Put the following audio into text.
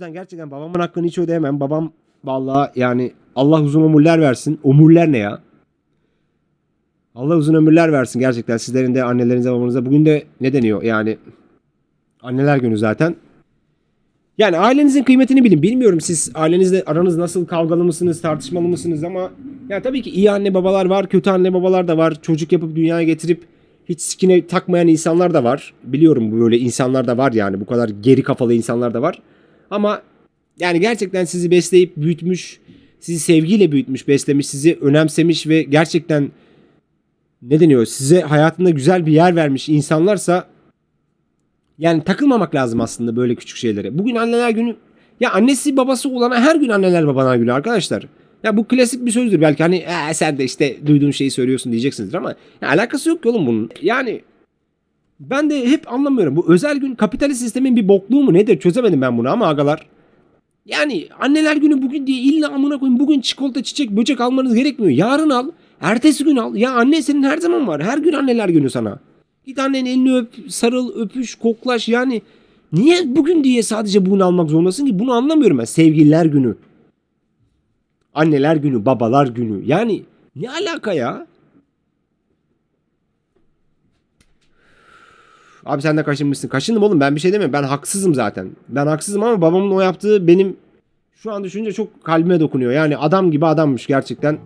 yüzden gerçekten babamın hakkını hiç ödeyemem. Babam vallahi yani Allah uzun ömürler versin. Ömürler ne ya? Allah uzun ömürler versin gerçekten sizlerin de annelerinize babanıza. Bugün de ne deniyor yani anneler günü zaten. Yani ailenizin kıymetini bilin. Bilmiyorum siz ailenizle aranız nasıl kavgalı mısınız, tartışmalı mısınız ama ya tabii ki iyi anne babalar var, kötü anne babalar da var. Çocuk yapıp dünyaya getirip hiç sikine takmayan insanlar da var. Biliyorum böyle insanlar da var yani bu kadar geri kafalı insanlar da var. Ama yani gerçekten sizi besleyip büyütmüş, sizi sevgiyle büyütmüş, beslemiş, sizi önemsemiş ve gerçekten ne deniyor size hayatında güzel bir yer vermiş insanlarsa yani takılmamak lazım aslında böyle küçük şeylere. Bugün anneler günü ya annesi babası olana her gün anneler babalar günü arkadaşlar. Ya bu klasik bir sözdür belki hani "Ee, sen de işte duyduğun şeyi söylüyorsun diyeceksinizdir ama ya alakası yok ki oğlum bunun. Yani ben de hep anlamıyorum. Bu özel gün kapitalist sistemin bir bokluğu mu nedir çözemedim ben bunu ama agalar. Yani anneler günü bugün diye illa amına koyayım bugün çikolata çiçek böcek almanız gerekmiyor. Yarın al. Ertesi gün al. Ya anne senin her zaman var. Her gün anneler günü sana. Git annenin elini öp, sarıl, öpüş, koklaş yani. Niye bugün diye sadece bunu almak zorundasın ki? Bunu anlamıyorum ben. Sevgililer günü. Anneler günü, babalar günü. Yani ne alaka ya? Abi sen de kaşınmışsın. Kaşındım oğlum ben bir şey demiyorum. Ben haksızım zaten. Ben haksızım ama babamın o yaptığı benim şu an düşününce çok kalbime dokunuyor. Yani adam gibi adammış gerçekten.